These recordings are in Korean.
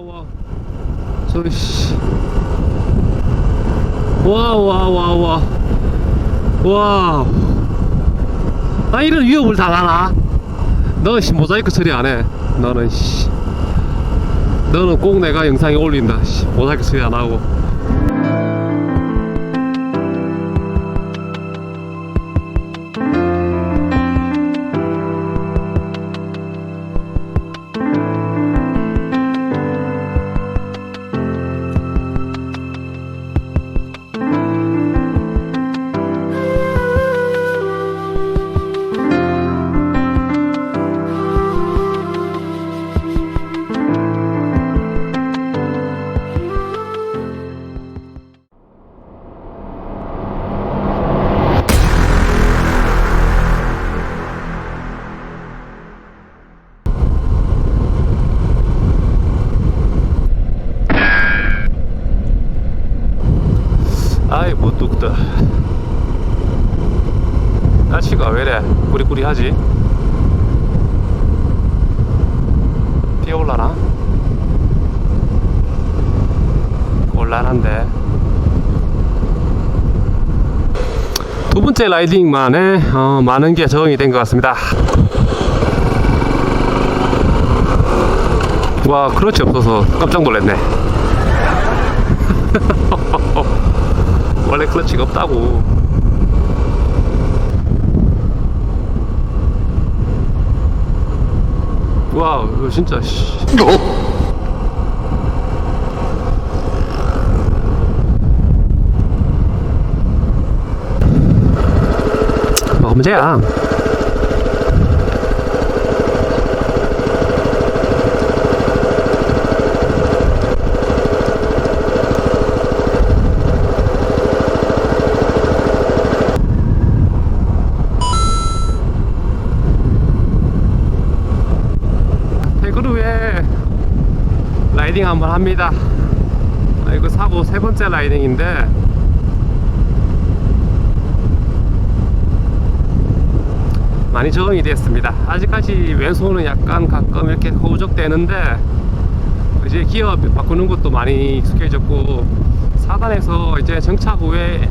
와. 저기 씨. 와, 와, 와, 와. 와. 아, 이런 위협을 당하나? 너는 씨, 모자이크 처리 안 해. 너는 씨. 너는 꼭 내가 영상에 올린다. 씨. 모자이크 처리 안 하고. 뚝다 날씨가 왜래? 꾸리꾸리하지? 비 올라나? 곤란한데. 두 번째 라이딩만에 어, 많은 게 적응이 된 것 같습니다. 와 크러치 없어서 깜짝 놀랐네 원래 클러치가 없다고. 와, 이거 진짜 씨. 뭐가 문제야? 대구루에 라이딩 한번 합니다. 아, 이거 사고 세 번째 라이딩인데 많이 적응이 됐습니다. 아직까지 왼손은 약간 가끔 이렇게 허우적대는데 이제 기어 바꾸는 것도 많이 익숙해졌고 사단에서 이제 정차 후에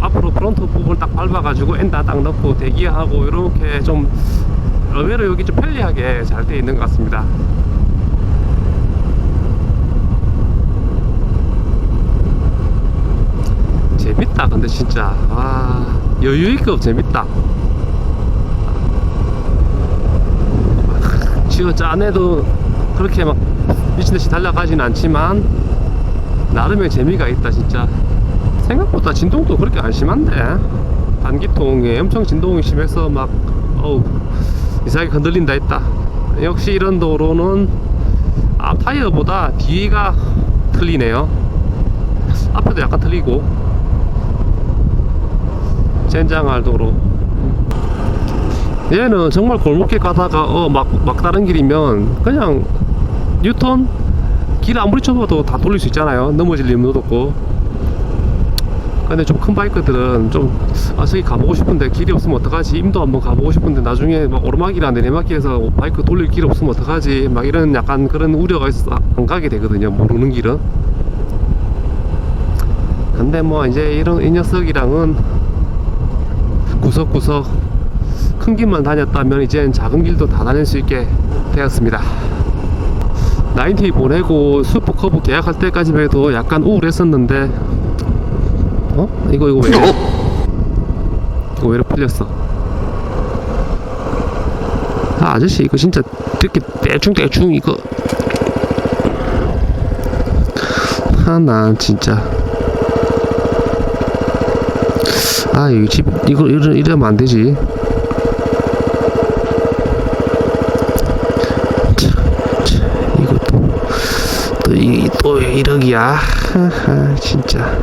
앞으로 프론트 부분 딱 밟아가지고 엔다 딱 넣고 대기하고 이렇게 좀 의외로 여기 좀 편리하게 잘 되어 있는 것 같습니다. 재밌다 근데 진짜. 와 여유있고 재밌다. 지금 짠해도 그렇게 막 미친듯이 달려가진 않지만 나름의 재미가 있다 진짜. 생각보다 진동도 그렇게 안 심한데. 반기통에 엄청 진동이 심해서 막 어우 이상하게 흔들린다 했다. 역시 이런 도로는 앞 타이어보다 뒤가 틀리네요. 앞에도 약간 틀리고 젠장할 도로 얘는 정말 골목길 가다가 어 막 막다른 길이면 그냥 뉴턴 길 아무리 좁아도 다 돌릴 수 있잖아요. 넘어질 리는 없고. 근데 좀 큰 바이크들은 좀아 저기 가보고 싶은데 길이 없으면 어떡하지? 임도 한번 가보고 싶은데 나중에 막 오르막이나 내리막길에서 바이크 돌릴 길 없으면 어떡하지? 막 이런 약간 그런 우려가 있어 안 가게 되거든요 모르는 길은. 근데 뭐 이제 이런 이 녀석이랑은 구석구석 큰 길만 다녔다면 이젠 작은 길도 다 다닐 수 있게 되었습니다. 나인티 보내고 슈퍼커브 계약할 때까지만 해도 약간 우울했었는데 어? 이거 이거 왜 이래? 이거 왜 이렇게 풀렸어? 아, 아저씨 이거 진짜 이렇게 대충 대충 이거 하나 진짜 아, 이 집, 이거, 이러, 이러면 안 되지. 이거 또, 또, 이, 또 1억이야. 하하, 진짜.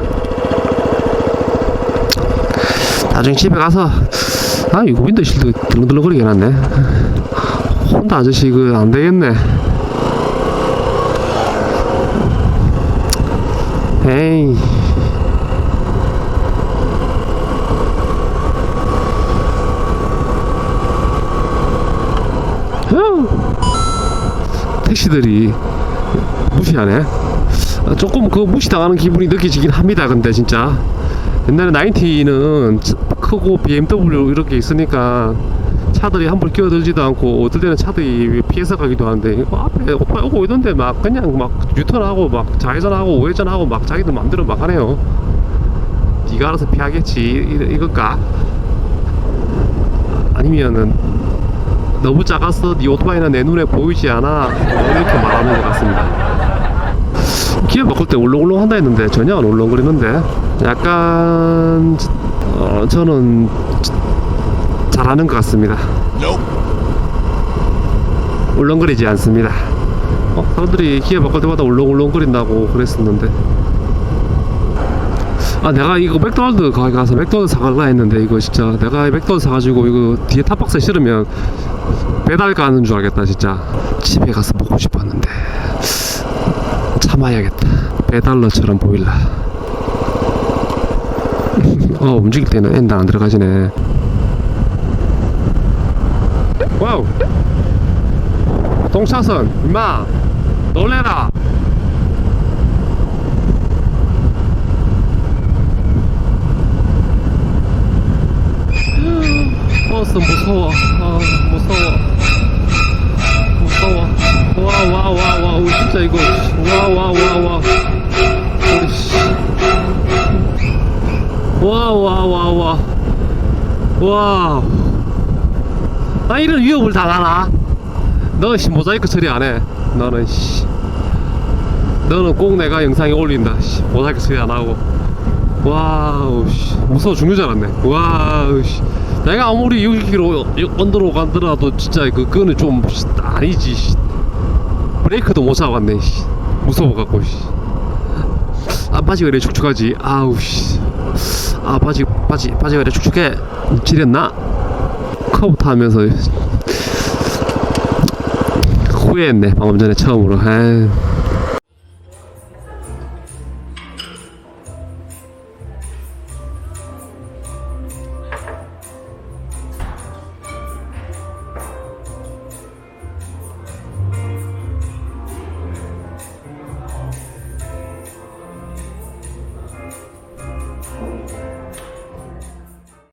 나중에 집에 가서, 아, 이거 윈도실드 들렁들렁거리게 해놨네. 혼다 아저씨, 이거 안 되겠네. 에이. 택시들이 무시하네. 아, 조금 그 무시당하는 기분이 느껴지긴 합니다 근데 진짜. 옛날에 90는 크고 BMW 이렇게 있으니까 차들이 함부로 끼어들지도 않고 어떨 때는 차들이 피해서 가기도 하는데 앞에 오빠 오고 있던데 막 그냥 막 유턴하고 막 좌회전하고 우회전하고 막 자기들 마음대로 막 하네요. 네가 알아서 피하겠지. 이, 이걸까 아니면은 너무 작아서 네 오토바이는 내 눈에 보이지 않아. 뭐 이렇게 말하는 것 같습니다. 기어 바꿀 때 울렁울렁 한다 했는데 전혀 안 울렁거리는데 약간 어, 저는 잘하는 것 같습니다. 울렁거리지 않습니다. 어, 사람들이 기어 바꿀 때마다 울렁울렁거린다고 그랬었는데. 아 내가 이거 맥도날드 가서 맥도날드 사갈라 했는데 이거 진짜 내가 맥도날드 사가지고 이거 뒤에 탑박스에 실으면 배달 가는 줄 알겠다 진짜. 집에 가서 먹고 싶었는데. 참아야겠다. 배달러처럼 보일라. 어 움직일 때는 엔다 안 들어가지네. 와우. 동차선 임마. 놀래라 버스 무서워 아 무서워 무서워 와와와와 우 진짜 이거 와와와와 와와와와 와. 나 이런 위협을 당하나? 너 씨, 모자이크 처리 안 해. 너는 씨. 너는 꼭 내가 영상에 올린다. 씨. 모자이크 처리 안 하고. 와우 씨. 무서워 죽는 줄 알았네. 와우 씨. 내가 아무리 60km 언더로 간더라도 진짜 그 끈은 좀 씨, 아니지. 씨. 브레이크도 못 잡았네. 씨. 무서워 갖고 씨. 아 바지가 이래 축축하지. 아우 씨. 아 바지 바지 바지가 이래 축축해. 지렸나? 커브 타면서 후회했네 방금 전에 처음으로. 에이.